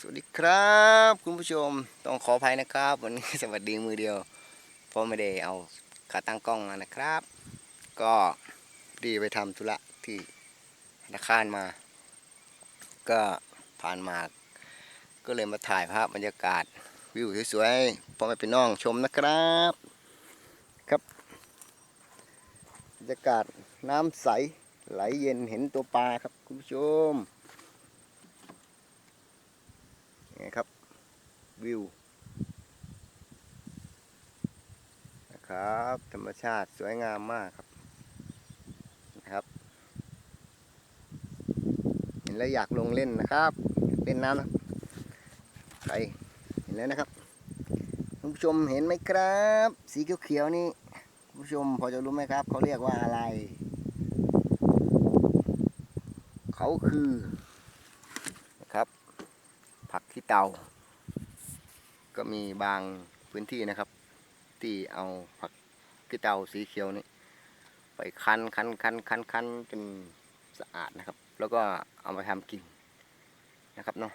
สวัสดีครับ คุณผู้ชมต้องขออภัยนะครับ วันนี้สวัสดีมือเดียวเพราะไม่ได้เอาขาตั้งกล้องมานะครับ ก็ดีไปทำธุระที่ธนาคารมา ก็ผ่านมา ก็เลยมาถ่ายภาพบรรยากาศวิวสวยๆพ่อแม่พี่น้องชมนะครับ ครับบรรยากาศน้ำใสไหลเย็นเห็นตัวปลาครับคุณผู้ชม นี่ครับ วิว นะครับ ธรรมชาติสวยงามมากครับนะครับ เห็นแล้วอยากลงเล่นนะครับเล่นน้ำนะใครเห็นแล้วนะครับคุณผู้ชมเห็นไหมครับ สีเขียวๆนี่คุณผู้ชมพอจะรู้ไหมครับ เขาเรียกว่าอะไร เขาคือ ที่เตา ก็มีบางพื้นที่นะครับ ที่เอาผักที่เตาสีเขียวนี่ไปคั้นคั้นคั้นคั้นคั้นจนสะอาดนะครับ แล้วก็เอามาทำกินนะครับเนาะ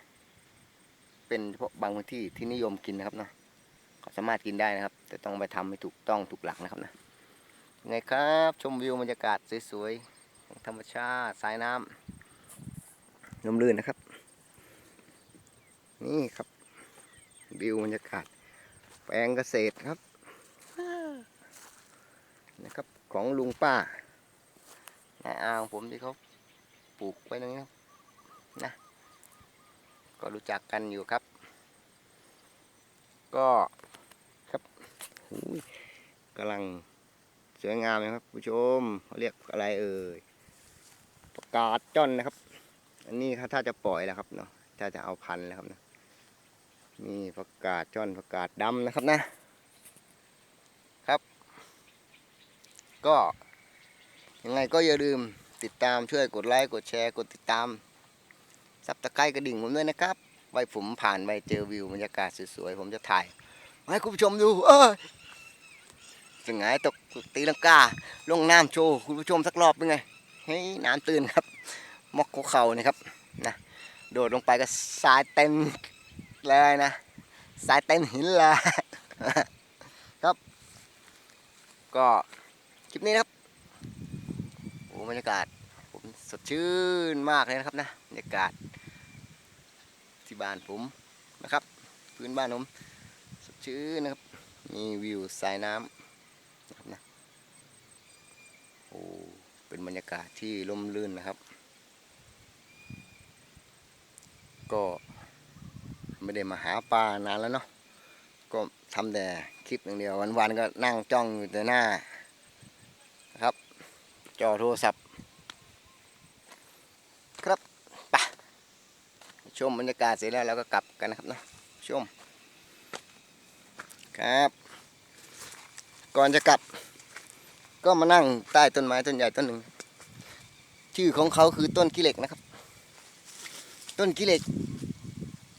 เป็นเฉพาะบางพื้นที่ที่นิยมกินนะครับเนาะก็สามารถกินได้นะครับ แต่ต้องไปทำให้ถูกต้องถูกหลักนะครับนะยังไงครับชมวิวบรรยากาศสวยๆของธรรมชาติสายน้ำลมลื่นนะครับ นี่ครับวิวบรรยากาศแปลงเกษตรครับนะครับของลุงป้าน้าอางผมที่เขาปลูกไว้ตรงนี้ครับนะก็รู้จักกันอยู่ครับ ก็ครับกำลังสวยงามเลยครับผู้ชมเขาเรียกอะไรเอ่ยประกาศจ้อนนะครับ อันนี้ถ้าจะปล่อยแล้วครับเนาะถ้าจะเอาพันแล้วครับนะ นี่ผักกาดจ้อนผักกาดดำนะครับนะครับ ก็ยังไงก็อย่าลืมติดตามช่วยกดไลค์กดแชร์กดติดตามซับตะไคร้กระดิ่งผมด้วยนะครับ ไว้ผมผ่านไปเจอวิวบรรยากาศสวยๆผมจะถ่ายให้คุณผู้ชมดู เออสงายตกตีลังกาลงน้ำโชว์คุณผู้ชมสักรอบเป็นไงให้น้ำตื่นครับ มอกหัวเข่านี่ครับนะโดดลงไปก็สายเต็ม เลยนะ สายเต็มหินเลยครับ ก็คลิปนี้นะครับโอ้บรรยากาศผมสดชื่นมากเลยนะครับนะบรรยากาศที่บ้านผมนะครับ พื้นบ้านผมสดชื่นนะครับ มีวิวสายน้ำนะครับนะโอ้เป็นบรรยากาศที่ร่มรื่นนะครับ ก็ ไม่ได้มาหาปลานานแล้วเนาะก็ทำแต่คลิปอย่างเดียววันๆก็นั่งจ้องอยู่แต่หน้าครับ จอโทรศัพท์ ครับไปชมบรรยากาศเสร็จแล้วเราก็กลับกันนะครับเนาะชม ครับ ก่อนจะกลับ ก็มานั่งใต้ต้นไม้ต้นใหญ่ต้นหนึ่งชื่อของเขาคือต้นกิเหล็กนะครับ ต้นกิเหล็ก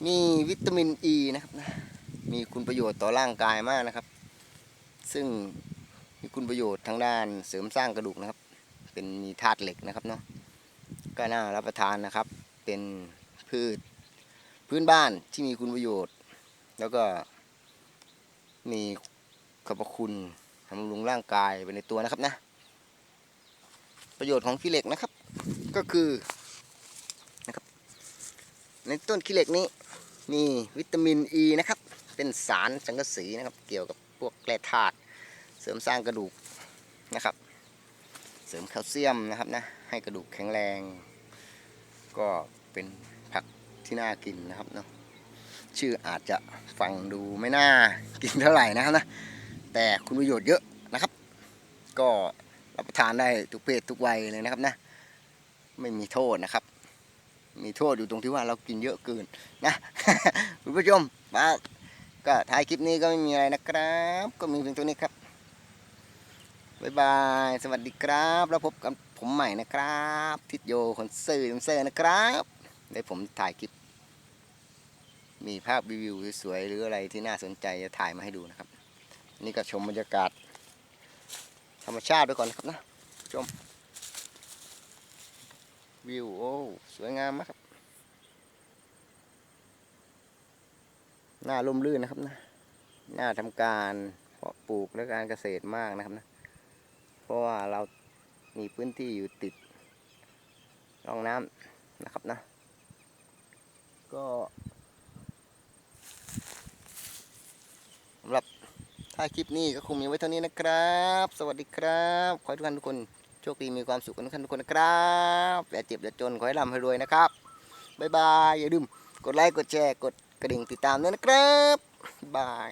มีวิตามินอ e ีนะครับนะมีคุณประโยชน์ต่อร่างกายมากนะครับ ซึ่งมีคุณประโยชน์ทางด้านเสริมสร้างกระดูกนะครับ เป็นมีธาตุเหล็กนะครับเนาะก็น่ารับประทานนะครับ เป็นพืชพื้นบ้านที่มีคุณประโยชน์ แล้วก็มีขอบพระคุณบำรุงร่างกายไปในตัวนะครับนะ ประโยชน์ของขี้เหล็กนะครับ ก็คือนะครับ ในต้นขี้เหล็กนี้ มีวิตามินอ e ีนะครับ เป็นสารสังกะสีนะครับ เกี่ยวกับพวกแร่ธาตุเสริมสร้างกระดูกนะครับ เสริมแคลเซียมนะครับนะให้กระดูกแข็งแรง ก็เป็นผักที่น่ากินนะครับเนาะชื่ออาจจะฟังดูไม่น่ากินเท่าไหร่นะครับนะแต่คุณประโยชน์เยอะนะครับ ก็รับประทานได้ทุกเพศทุกวัยเลยนะครับนะไม่มีโทษนะครับ มีโทษอยู่ตรงที่ว่าเรากินเยอะเกินนะคุณผู้ชมมาก็ท้ายคลิปนี้ก็ไม่มีอะไรนะครับ ก็มีเพียงตัวนี้ครับบ๊ายบาย สวัสดีครับ แล้วพบกับผมใหม่นะครับ ทิศโยคนซื่อคนเซอร์นะครับได้ผมถ่ายคลิป มีภาพรีวิวสวยๆหรืออะไรที่น่าสนใจจะถ่ายมาให้ดูนะครับ นี่ก็ชมบรรยากาศ ธรรมชาติไปก่อนนะครับนะชม วิว โอ้ สวยงามมากครับ หน้าร่มรื่นนะครับนะหน้าทำการเพาะปลูกและการเกษตรมากนะครับนะ เพราะว่าเรามีพื้นที่อยู่ติดร่องน้ำนะครับนะ ก็สำหรับถ้าคลิปนี้ก็คงมีไว้เท่านี้นะครับ สวัสดีครับ ขอให้ทุกท่านทุกคน โชคดีมีความสุขกันทุกคนนะครับอย่าเจ็บอย่าจนขอให้ร่ำให้รวยนะครับบ๊ายบายอย่าลืมกดไลค์กดแชร์กดกระดิ่งติดตามด้วยนะครับบาย